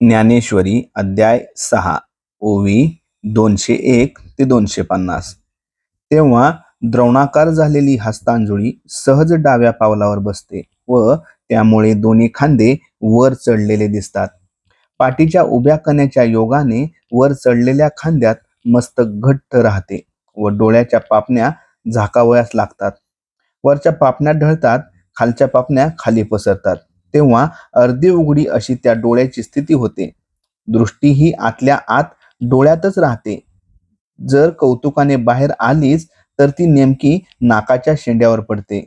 ज्ञानेश्वरी अध्याय सहा ओवी दोनशे एक ते दोनशे पन्नास. तेव्हा द्रोणाकार झालेली हस्तांजुळी सहज डाव्या पावलावर बसते व त्यामुळे दोन्ही खांदे वर चढलेले दिसतात. पाठीच्या उभ्या कण्याच्या योगाने वर चढलेल्या खांद्यात मस्तक घट्ट राहते व डोळ्याच्या पापण्या झाकावयास लागतात. वरच्या पापण्या ढळतात खालच्या पापण्या खाली पसरतात. तेव्हा अर्धी उघडी अशी त्या डोळ्याची स्थिती होते. दृष्टी ही आतल्या आत डोळ्यातच राहते. जर कौतुकाने बाहेर आलीच तर ती नेमकी नाकाच्या शेंड्यावर पडते.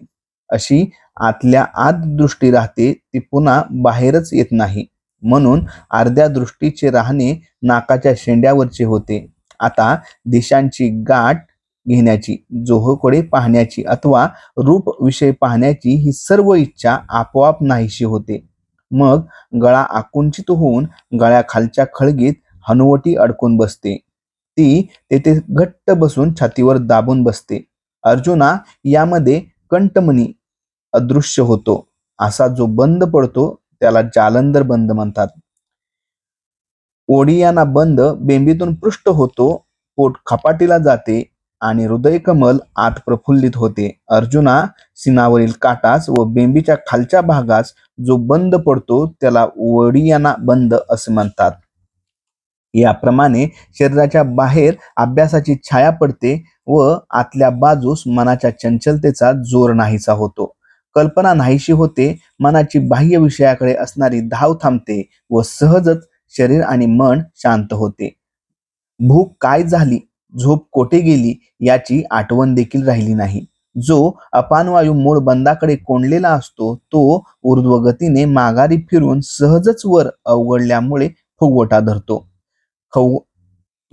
अशी आतल्या आत दृष्टी राहते ती पुन्हा बाहेरच येत नाही. म्हणून अर्ध्या दृष्टीचे राहणे नाकाच्या शेंड्यावरचे होते. आता दिशांची गाठ घेण्याची जोहकडे पाहण्याची अथवा रूप विषय पाहण्याची ही सर्व इच्छा आपोआप नाहीशी होते. मग गळा आकुंचित होऊन गळ्याखालच्या खळगीत हनुवटी अडकून बसते. ती तेथे घट्ट बसून छातीवर दाबून बसते. अर्जुना यामध्ये कंटमणी अदृश्य होतो. असा जो बंद पडतो त्याला जालंधर बंद म्हणतात. ओडियाना बंद बेंबीतून पृष्ठ होतो पोट खपाटीला जाते आणि हृदय कमल आत प्रफुल्लित होते. अर्जुना सिनावरील काटास व बेंबीच्या खालच्या भागास जो बंद पडतो त्याला वडियाना बंद असे म्हणतात. याप्रमाणे शरीराच्या बाहेर अभ्यासाची छाया पडते व आतल्या बाजूस मनाच्या चंचलतेचा जोर नाहीसा होतो. कल्पना नाहीशी होते मनाची बाह्य विषयाकडे असणारी धाव थांबते व सहजच शरीर आणि मन शांत होते. भूक काय झाली झोप कोठे गेली याची आठवण देखील राहिली नाही. जो अपानवायू मूळ बंदाकडे कोंडलेला असतो तो ऊर्ध्वगतीने माघारी फिरून सहजच वर अवघडल्यामुळे फुगवटा धरतो. खव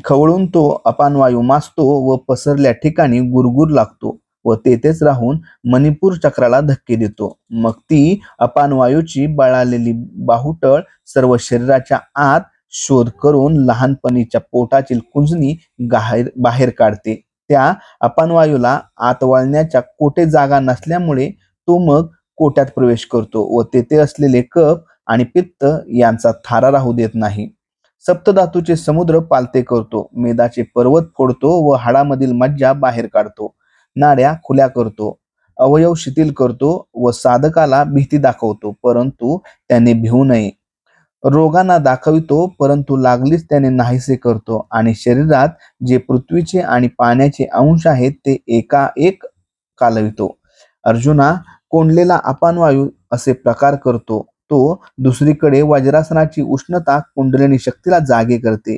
खवळून तो अपानवायू मासतो व पसरल्या ठिकाणी गुरगुर लागतो व तेथेच राहून मणिपूर चक्राला धक्के देतो. मग ती अपानवायूची बळालेली बाहुटळ सर्व शरीराच्या आत शोध करून लहानपणीच्या पोटातील कुंजनी बाहेर बाहेर काढते. त्या अपानवायूला आत वाळण्याच्या कोठे जागा नसल्यामुळे तो मग कोट्यात प्रवेश करतो व तेथे असलेले कप आणि पित्त यांचा थारा राहू देत नाही. सप्तधातूचे समुद्र पालते करतो मेदाचे पर्वत फोडतो व हाडामधील मज्जा बाहेर काढतो नाड्या खुल्या करतो अवयव शिथिल करतो व साधकाला भीती दाखवतो परंतु त्याने भिवू नये. रोगांना दाखवितो परंतु लागलीच त्याने नाहीसे करतो. आणि शरीरात जे पृथ्वीचे आणि पाण्याचे अंश आहेत ते एका एक कालवितो. अर्जुना कोंडलेला अपानवायू असे प्रकार करतो. तो दुसरीकडे वज्रासनाची उष्णता कुंडलिनी शक्तीला जागे करते.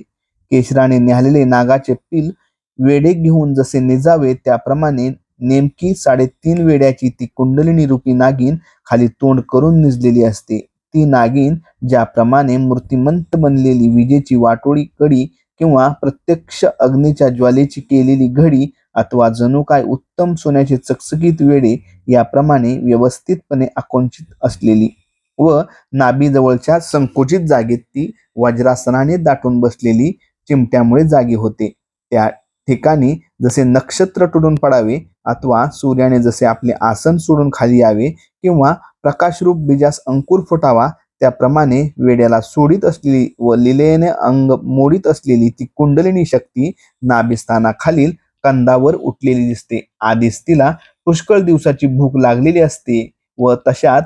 केशराने न्याहलेले नागाचे पिल वेडे घेऊन जसे निजावे त्याप्रमाणे नेमकी साडेतीन वेड्याची ती कुंडलिनी रूपी नागिन खाली तोंड करून निजलेली असते. ती नागिन ज्याप्रमाणे मूर्तिमंत बनलेली विजेची वाटोळी कडी किंवा प्रत्यक्ष अग्नीच्या ज्वालेची केलेली घडी अथवा जणू काय उत्तम सोन्याचे चकचकीत वेडे याप्रमाणे व्यवस्थितपणे आकोंचित असलेली व नाभीजवळच्या संकुचित जागेत ती वज्रासनाने दाटून बसलेली चिमट्यामुळे जागी होते. त्या ठिकाणी जसे नक्षत्र तुडून पडावे अथवा सूर्याने जसे आपले आसन सोडून खाली यावे किंवा प्रकाशरूप बीजास अंकुर फुटावा त्याप्रमाणे वेड्याला सोडित असलेली व लिलेने अंग मोडीत असलेली ती कुंडलिनी शक्ती नाभिस्थानाखालील कंदावर उठलेली दिसते. आधीच तिला पुष्कळ दिवसाची भूक लागलेली असते व तशात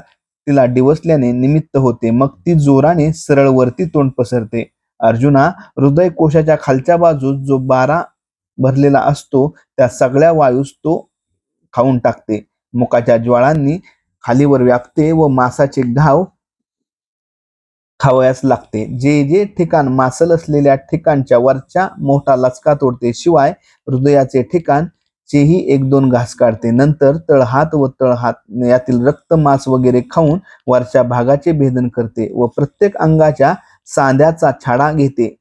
तिला डिवसल्याने निमित्त होते. मग ती जोराने सरळ वरती तोंड पसरते. अर्जुना हृदय कोशाच्या खालच्या बाजूस जो बारा भरलेला असतो त्या सगळ्या वायूस तो खाऊन टाकते. मुखाच्या ज्वाळांनी खालीवर व्यापते व मासाचे घाव खावयास लागते. जे जे ठिकाण मासल असलेल्या ठिकाणच्या वरच्या मोठा लचका तोडते शिवाय हृदयाचे ठिकाण चेही एक दोन घास काढते. नंतर तळहात व तळहात यातील रक्त मांस वगैरे खाऊन वरच्या भागाचे भेदन करते व प्रत्येक अंगाच्या सांध्याचा छाडा घेते.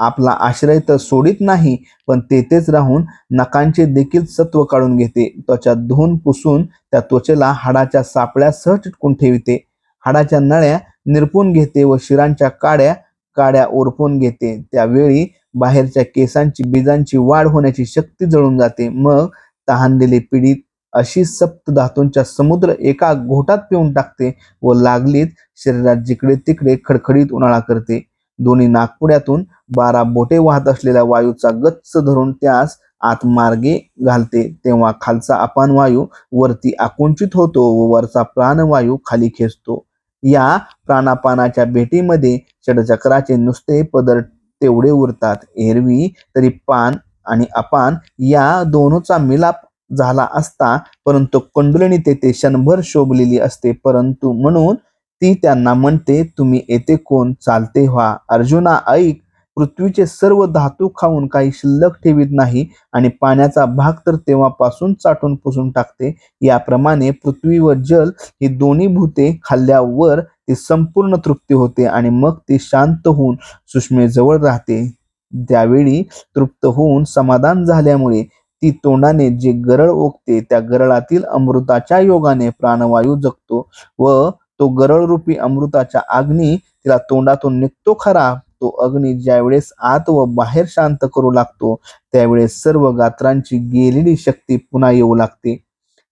आपला आश्रय तर सोडित नाही पण तेथेच राहून नकांचे देखील सत्व काढून घेते. त्वचा धुवून पुसून त्या त्वचेला हाडाच्या सापळ्या सह चिटकून ठेवते. हाडाच्या नळ्या निरपून घेते व शिरांच्या काड्या काड्या ओरपून घेते. त्यावेळी बाहेरच्या केसांची बीजांची वाढ होण्याची शक्ती जळून जाते. मग तहानलेले पीडित अशी सप्त धातूंच्या समुद्र एका घोटात पिऊन टाकते व लागलीत शरीरात जिकडे तिकडे खडखडीत उन्हाळा करते. दोन्ही नागपुड्यातून बारा बोटे वाहत असलेल्या वायूचा गच्च धरून त्यास आतमार्गे घालते. तेव्हा खालचा अपान वायू वरती आकुंचित होतो व वरचा प्राणवायू खाली खेचतो. या प्राणापानाच्या भेटीमध्ये षडचक्राचे नुसते पदर तेवढे उरतात. एरवी तरी पान आणि अपान या दोनचा मिलाप झाला असता परंतु कुंडलिनी तेथे क्षणभर शोभलेली असते. परंतु म्हणून ती त्यांना म्हणते तुम्ही येते कोण? चालते व्हा. अर्जुना ऐक. पृथ्वीचे सर्व धातू खाऊन काही शिल्लक ठेवीत नाही आणि पाण्याचा भाग तर तेव्हापासून चाटून पुसून टाकते. याप्रमाणे पृथ्वी व जल ही दोन्ही भूते खाल्ल्यावर ती संपूर्ण तृप्ती होते आणि मग ती शांत होऊन सुषमेजवळ राहते. त्यावेळी तृप्त होऊन समाधान झाल्यामुळे ती तोंडाने जे गरळ ओकते त्या गरळातील अमृताच्या योगाने प्राणवायू जगतो व तो गरळ रूपी अमृताच्या अग्नी तिला तोंडातून निघतो खरा. तो अग्नी ज्यावेळेस आत व बाहेर शांत करू लागतो त्यावेळेस सर्व गात्रांची गेलेली शक्ती पुन्हा येऊ लागते.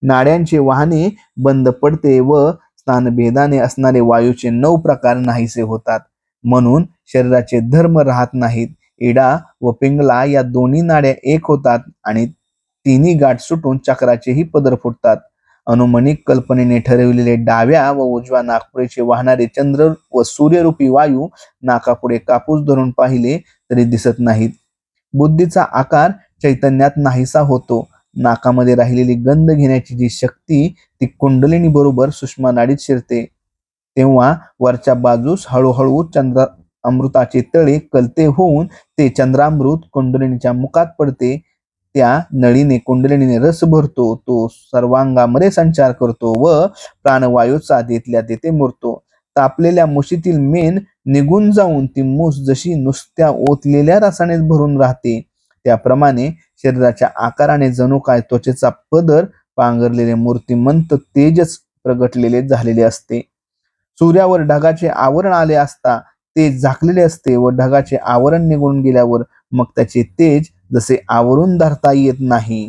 नाड्यांचे वाहने बंद पडते व स्नानभेदाने असणारे वायूचे नऊ प्रकार नाहीसे होतात. म्हणून शरीराचे धर्म राहत नाहीत. इडा व पिंगला या दोन्ही नाड्या एक होतात आणि तिन्ही गाठ सुटून चक्राचेही पदर फुटतात. अनुमनिक कल्पनेने ठरविलेले डाव्या व उजव्या नागपुरेचे वाहणारे चंद्र व सूर्यरूपी वायू नाकापुढे कापूस धरून पाहिले तरी दिसत नाहीत. बुद्धीचा आकार चैतन्यात नाहीसा होतो. नाकामध्ये राहिलेली गंध घेण्याची जी शक्ती ती कुंडलिनी बरोबर सुषमा नाडीत शिरते. तेव्हा वरच्या बाजूस हळूहळू चंद्र अमृताचे तळे कलते होऊन ते चंद्रामृत कुंडलिनीच्या मुखात पडते. त्या नळीने कुंडलिनीने रस भरतो तो सर्वांगामध्ये संचार करतो व प्राणवायूचा देतल्या तेथे मुरतो. तापलेल्या मुशीतील मेन निघून जाऊन ती मूस जशी नुसत्या ओतलेल्या रसाने भरून राहते त्याप्रमाणे शरीराच्या आकाराने जणू काय त्वचेचा पदर पांघरलेले मूर्तिमंत तेजच प्रगटलेले झालेले असते. सूर्यावर ढगाचे आवरण आले असता ते झाकलेले असते व ढगाचे आवरण निघून गेल्यावर मग त्याचे तेज जसे आवरून धरता येत नाही